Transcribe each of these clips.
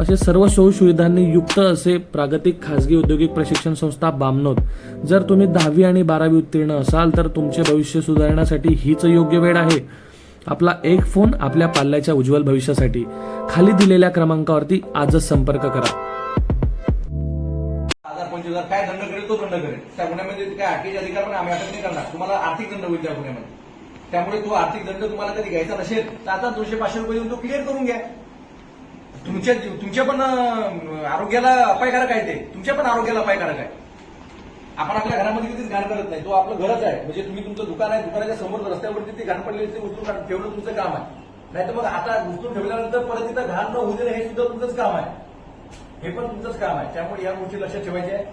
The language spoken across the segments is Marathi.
असे सर्व सोयीसुविधांनी युक्त असे प्रागतिक खाजगी औद्योगिक प्रशिक्षण संस्था बामनोद. जर तुम्ही दहावी आणि बारावी उत्तीर्ण असाल तर तुमचे भविष्य सुधारण्यासाठी हीच योग्य वेळ आहे. आपला एक फोन आपल्या पाल्याच्या उज्ज्वल भविष्यासाठी. खाली दिलेल्या क्रमांकावरती आजच संपर्क करा. काय दंड करेल तो दंड करेल. त्या गुन्ह्यामध्ये काय अटकेचे अधिकार पण आम्ही अटक नाही करणार. तुम्हाला आर्थिक दंड होईल त्या गुन्ह्यामध्ये. त्यामुळे तो आर्थिक दंड तुम्हाला कधी घ्यायचा नसेल तर आता दोनशे पाचशे रुपये देऊन तो क्लिअर करून घ्या. तुमच्या तुमच्या पण आरोग्याला अपायकारक आहे ते. तुमच्या पण आरोग्याला अपायकारक आहे. आपण आपल्या घरामध्ये कधीच घाण करत नाही. तो आपलं घरच आहे. म्हणजे तुम्ही तुमचं दुकान आहे दुकानाच्या समोर रस्त्यावरती ते घाण पडलेली ते उचलून ठेवणं तुमचं काम आहे. नाही तर मग आता घुसून ठेवल्यानंतर परत तिथं घाण न होऊ देणं हे सुद्धा तुमचंच काम आहे. हे पण तुमचंच काम आहे. त्यामुळे या गोष्टी लक्षात ठेवायच्या आहे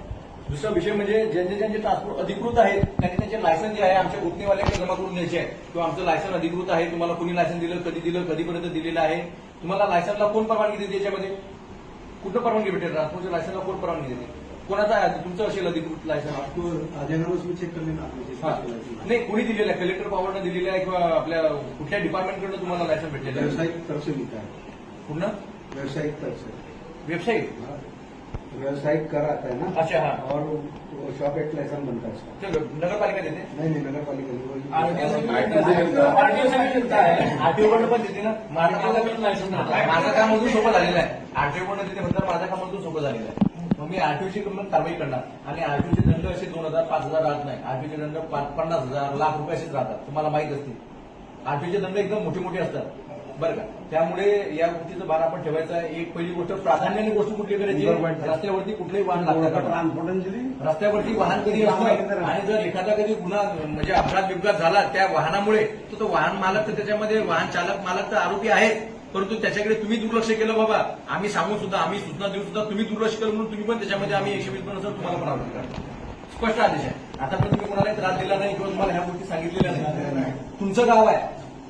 दुसरा विषय म्हणजे ज्यांचे ज्यांचे ट्रान्सपोर्ट अधिकृत आहेत त्यांनी त्यांचे लायसन जे आहे आमच्या गुतनेवाल्याकडे जमा करून द्यायचे आहे किंवा आमचं लायसन अधिकृत आहे तुम्हाला कोणी लायसन दिलं कधी दिलं कधीपर्यंत दिलेलं आहे तुम्हाला लायसनला कोण परवानगी देते याच्यामध्ये? कुठं परवानगी भेटेल ट्रान्सपोर्टच्या लायसनला कोण परवानगी देते? कोणाचा आहे? तुमचं असेल अधिकृत लायसन आपको अजयनगर में चेक। नाही कोणी दिलेलं आहे? कलेक्टर पॉवरनं दिलेलं आहे किंवा आपल्या कुठल्या डिपार्टमेंटकडनं तुम्हाला लायसन भेटलेलं आहे? व्यावसायिक तरफ पूर्ण व्यावसायिक तरफ. वेबसाईट हाँ। व्यावसायिक कर आता है ना? अच्छा हाँ. और शॉप एक्ट लाइसेंस बनता है उसका नगरपालिका देते. नहीं नहीं नगर पालिका नहीं, वो- आरटीओ कडनं पण देते ना. माझं माझं काम अजून सोपं झालेलं आहे. आरटीओ कडनं देते म्हणतात माझं काम अजून सोपं झालेलं आहे. मग मी आरटीओची पण कारवाई करणार. आणि आरटीओचे दंड असे दोन हजार पाच हजार राहत नाही. आरटीओचे दंड पा- पन्नास हजार लाख रुपये असेच राहतात. तुम्हाला माहीत असतील. आरटीओचे दंड एकदम मोठे मोठे असतात. बरं का? त्यामुळे या गोष्टीचं भान आपण ठेवायचं आहे. एक पहिली गोष्ट प्राधान्याने गोष्ट कुठली करायची? रस्त्यावरती कुठलंही वाहन लागतं का? ट्रांसपोर्टेंशियली रस्त्यावरती वाहन कधी असतं आणि जर एखादा कधी गुन्हा म्हणजे अपघात बिपघात झाला त्या वाहनामुळे तर तो वाहन मालक तर त्याच्यामध्ये वाहन चालक मालक तर आरोपी आहेत. परंतु त्याच्याकडे तुम्ही दुर्लक्ष केलं बाबा. आम्ही सांगून सुद्धा आम्ही सूचना देऊन सुद्धा तुम्ही दुर्लक्ष केलं म्हणून तुम्ही पण त्याच्यामध्ये आम्ही एकशे वीस पण तुम्हाला पण आरोप करा. स्पष्ट आदेश आहे. आता पण तुम्ही कोणालाही त्रास दिला नाही किंवा तुम्हाला ह्या गोष्टी सांगितलेल्या नाही. तुमचं गाव आहे.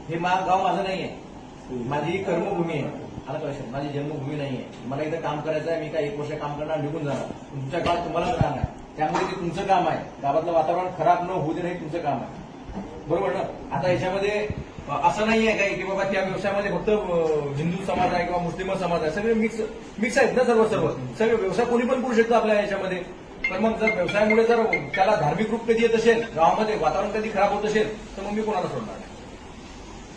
हे मा गाव माझं नाही आहे माझी ही कर्मभूमी आहे. का लक्षात माझी जन्मभूमी नाही आहे मला इथं काम करायचं आहे मी काय एक वर्ष काम करणार निघून जाणार. तुमच्या गावात तुम्हालाच राहणार त्यामध्ये त्यामुळे ते तुमचं काम आहे गावातलं वातावरण खराब न होऊ देणं हे तुमचं काम आहे. बरोबर ना? आता याच्यामध्ये असं नाही आहे काही की बाबा त्या व्यवसायामध्ये फक्त हिंदू समाज आहे किंवा मुस्लिम समाज आहे सगळे मिक्स मिक्स आहेत ना सर्व सर्व. सगळे व्यवसाय कोणी पण करू शकतो आपल्या याच्यामध्ये. तर मग जर व्यवसायामुळे जर त्याला धार्मिक रूप कधी येत असेल गावामध्ये वातावरण कधी खराब होत असेल तर मग मी कोणाला सोडणार नाही.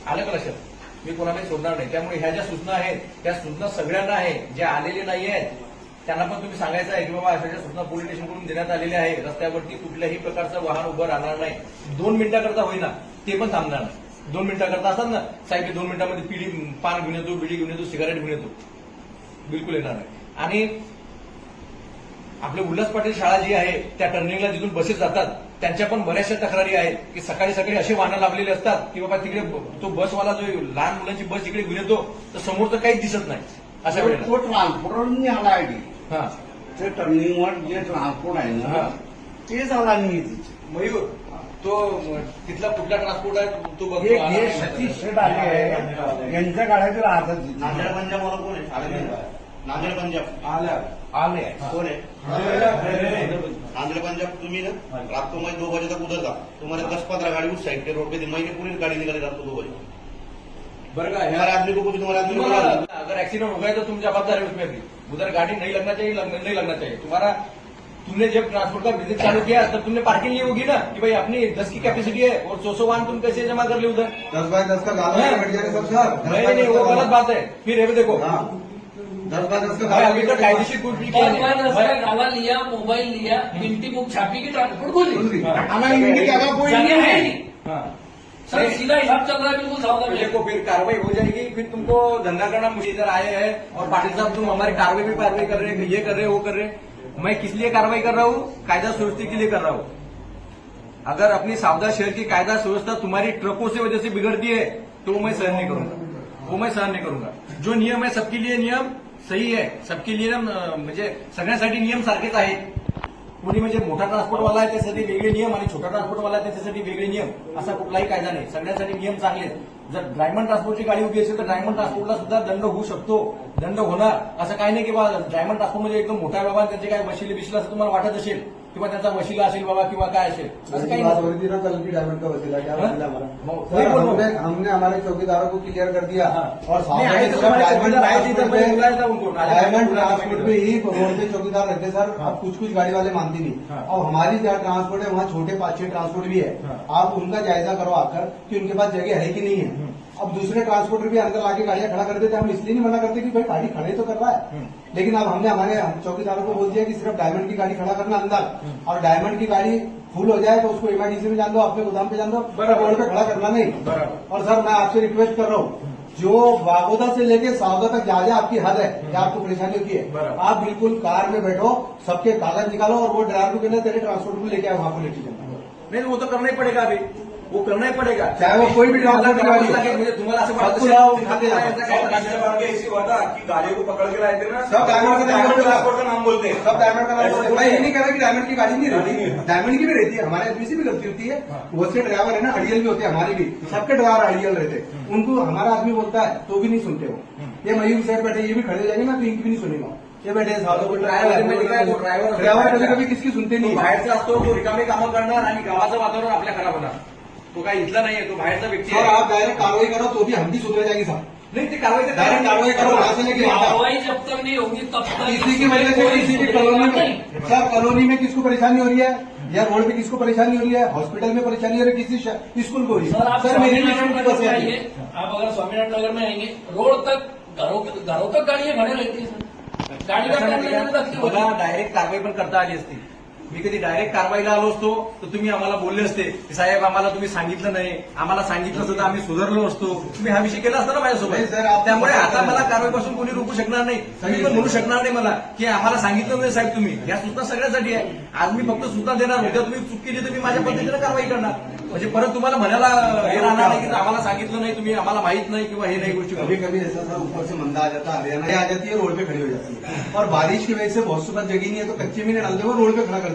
आलं का लक्षात? मी कोणालाही सोडणार नाही. त्यामुळे ह्या ज्या सूचना आहेत त्या सूचना सगळ्यांना आहे जे आलेले नाही आहेत त्यांना पण तुम्ही सांगायचं आहे की बाबा अशा सूचना पोलीस स्टेशनकडून देण्यात आलेल्या आहे रस्त्यावरती कुठल्याही प्रकारचं वाहन उभं राहणार नाही. दोन मिनिटाकरता होईना ते पण थांबणार नाही. दोन मिनिटाकरता असतात ना साहेब दोन मिनिटामध्ये पिढी पान घेऊन येतो बिडी घेऊन येतो सिगारेट घेऊन येतो. बिलकुल येणार नाही. आणि आपले उल्हास पाटील शाळा जी आहे त्या टर्निंगला जिथून बसेस जातात त्यांच्या पण बऱ्याचशा तक्रारी आहेत की सकाळी सकाळी असे वाहनं लावलेले असतात की बाबा तिकडे तो बसवाला जो लहान मुलांची बस इकडे घेऊन येतो तर समोरचं काहीच दिसत नाही. अशा वेळेला. तो आहे हा. ते टर्निंगवर जे ट्रान्सपोर्ट आहे हा. ना तेच आला नाही तिथे. मयूर तो म, तिथला कुठला ट्रान्सपोर्ट आहे? तो बघ हे हे सतीश शेठ आले आहे. यांच्या गाड्यातील राहतात नांदेड पंजाब मला कोण आहे? साडेतीन नांदेड पंजाब. आल्या आले. कौन है. नांदेड़ पंजाब. तुम्ही ना रात को मैं दो बजे तक उधर था तुम्हारे दस पंद्रह गाड़ी उस साइड के रोड पे थी मैंने पूरी गाड़ी निकाली रात को दो बजे का आदमी को कुछ तुम्हारे आदमी को अगर एक्सीडेंट हो गया तो तुम जवाबदार है उसमें भी. उधर गाड़ी नहीं लगना चाहिए लग- नहीं लगना चाहिए. तुम्हारा तुमने जब ट्रांसपोर्ट का बिज़नेस चालू किया तब तुमने पार्किंग ली होगी ना कि भाई अपनी दस की कैपेसिटी है और सौ सौ वाहन तुम कैसे जमा कर ले उधर? दस बाय दस का हाँ। नहीं नहीं वो गलत बात है। फिर ये देखो। हाँ। दस बाय दस का अभी कायदेशीर कुछ भी गाला लिया मोबाइल लिया गिनती बुक छापी की ट्रांसपोर्ट को कोई है। है नहीं। हाँ। सर सीधा हिसाब चल रहा है बिल्कुल सावधान देखो देखो फिर कार्रवाई हो जाएगी। फिर तुमको धंधा करना मुझे इधर आए हैं और पाटिल साहब तुम हमारी कार्रवाई भी कार्रवाई कर रहे हैं ये कर रहे हैं वो कर रहे हैं। मैं किस लिए कार्रवाई कर रहा हूँ? कायदा सुव्यवस्था के लिए कर रहा हूँ। अगर अपनी सावधा शहर की कायदा सुव्यवस्था तुम्हारी ट्रकों से वजह से बिगड़ती है तो वो मैं सहन नहीं करूँगा। वो मैं सहन नहीं करूँगा। जो नियम है सबके लिए नियम सही है। सबके नियम अं, म्हणजे सगळ्यांसाठी नियम सारखेच आहेत कोणी म्हणजे मोठा ट्रान्सपोर्टवाला आहे त्यासाठी वेगळे नियम आणि छोटा ट्रान्सपोर्टवाला आहे त्याच्यासाठी वेगळे नियम असा कुठलाही कायदा नाही सगळ्यांसाठी नियम चांगले आहेत. जर डायमंड ट्रान्सपोर्टची गाडी उभी असेल तर डायमंड ट्रान्सपोर्टला सुद्धा दंड होऊ शकतो दंड होणार असं काही नाही की डायमंड ट्रान्सपोर्ट म्हणजे एकदम मोठा बाबा त्यांचे काय वशिले बिशिले असं तुम्हाला वाटत असेल किंवा त्यांचा वशिला असेल बाबा किंवा काय असेल असं काही बात हो नाही रही थी ना कल की डायमंड का वसीला क्या? वसीला हमारा वो- सर, वही बोल रहा। हमने हमने हमारे चौकीदारों को क्लियर कर दिया। और नहीं, तो डायमंड चौकीदार आए थे, ट्रांसपोर्ट मैंने में- बुलाया था उनको। आज डायमंड बुलाया था ट्रांसपोर्ट मैंने। में ही रोड पे चौकीदार रहते सर हाँ। अब कुछ कुछ गाड़ी वाले मानते नहीं हाँ। अब हमारी जहाँ ट्रांसपोर्ट है वहाँ छोटे पाँच ट्रांसपोर्ट भी है हाँ। आप उनका जायजा करो आकर कि उनके पास जगह है कि नहीं है अब दूसरे ट्रांसपोर्टर भी अंदर लाके गाड़ियाँ खड़ा कर देते हैं। हम इसलिए नहीं मना करते कि भाई गाड़ी खड़े तो कर रहा है लेकिन अब हमने हमारे चौकीदारों को बोल दिया कि सिर्फ़ डायमंड की गाड़ी खड़ा करना अंदर। और डायमंड की गाड़ी फुल हो जाए तो उसको एमआईडीसी में जान दो अपने गोदाम पे जान दो। बराबर। रोड पे खड़ा करना नहीं। और सर मैं आपसे रिक्वेस्ट कर रहा हूँ जो वागोदा से लेके सावदा तक जहाँ आपकी हद है या आपको परेशानी होती है। आप बिल्कुल कार में बैठो सबके कागज़ निकालो और वो ड्राइवर को कहना तेरे ट्रांसपोर्ट को लेके आए वहाँ को लेके जाना। नहीं वो तो करना ही पड़ेगा अभी। वो करना ही पड़ेगा। चाहे वो कोई भी हो। खाते जाओ। ऐसा? होता कि गाड़ियों को पकड़ के लाए थे ना। सब डायमंड का नाम बोलते हैं। ट्रांसपोर्ट का नाम बोलते हैं। सब डायमंड का नाम ऐसे बोलते हैं। मैं ये नहीं कह रहा कि डायमंड की गाड़ी नहीं रहती। डायमंड की भी रहती है। हमारे आदमी से भी गलती होती है। बहुत से ड्राइवर है ना अड़ियल भी होते हैं हमारे भी। सबके ड्राइवर अड़ियल रहते हैं। उनको हमारा आदमी बोलता है तो भी नहीं सुनते वो। ये मयूर साहब बैठे ये भी खड़े हो जाएंगे ना तो इनकी भी नहीं सुनेगा। ये बैठे हैं, ड्रायव्हर तो कभी किसकी सुनते तो नहीं है। बाहेरचा असतो तो रिकामे कामं करणार आणि गावाचं वातावरण आपल्या खराब होणार तो काय इथला नाहीये तो बाहेरचा व्यक्ती सर आहे. आप डायरेक्ट कार्रवाई करो तो भी हम भी सुधर जाएगी साहब नाही ते कारवाई तर डायरेक्ट कार्रवाई करो वहाँ से लेके यहाँ तक। कार्रवाई जब तक नहीं होगी तब तक इसी की वजह से इसी की कॉलोनी में सर कॉलोनी में किसको परेशानी हो रही है? या रोड पे किसको परेशानी हो रही है? हॉस्पिटल में परेशानी हो रही है? किसी श- स्कूल को हो रही सर है आप सर मेरी भी स्वामीनारायण स्कूल की नगर बस में है। आइए। आप अगर स्वामीनारायण नगर में आएँगे रोड तक घरों घरों तक गाड़ियाँ खड़े रहती है सर। गाड़ी का असं नाही का? डायरेक्ट कारवाई पण करता आली असती मी कधी डायरेक्ट कारवाईला आलो असतो तर तुम्ही आम्हाला बोलले असते की साहेब आम्हाला तुम्ही सांगितलं नाही आम्हाला सांगितलं असतं तर आम्ही सुधारलो असतो. तुम्ही हा विषय केला असता ना माझ्यासोबत? त्यामुळे आता मला कारवाईपासून कोणी रोखू शकणार नाही. तुम्ही पण म्हणू शकणार नाही मला की आम्हाला सांगितलं नाही साहेब तुम्ही. या सूचना सगळ्यासाठी आहे. आज मी फक्त सूचना देणार उद्या तुम्ही चूक केली तर मी माझ्या पद्धतीने कारवाई करणार. म्हणजे परत तुम्हाला म्हणायला हे राहणार नाही की आम्हाला सांगितलं नाही तुम्ही आम्हाला माहीत नाही किंवा हे नाही गोष्टी करू. कभी कभी ऐसा था ऊपर से मंदा आ जाता हरियाणा आ जाती है रोड पे खड़ी हो जाती है और बारिश की वजह से बहुत सुबह जगह नहीं है तो कच्चे में डालते हुए रोड पे खड़ा कर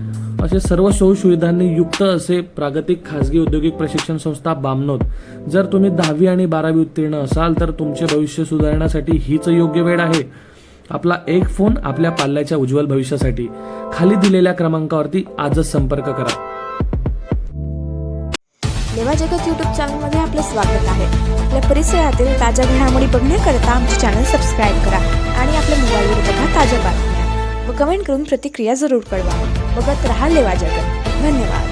असे सर्व सोयीसुविधांनी युक्त असे प्रागतिक खाजगी औद्योगिक प्रशिक्षण संस्था बामनोद. जर तुम्ही दहावी आणि बारावी उत्तीर्ण असाल तर तुमचे भविष्य सुधारण्यासाठी हीच योग्य वेळ आहे. आपला एक फोन आपल्या पाल्याच्या उज्ज्वल भविष्यासाठी. खाली दिलेल्या क्रमांकावरती आजच संपर्क करा. लेवा जगत यूट्यूब चॅनलमध्ये आपलं स्वागत आहे. आपल्या परिसरातील ताज्या घडामोडी बघण्याकरता आमचे चॅनल सबस्क्राईब करा आणि आपल्या मोबाईलवर बघा ताज्या बातम्या व कमेंट करून प्रतिक्रिया जरूर कळवा. बघत राहा लेवा जगत. धन्यवाद.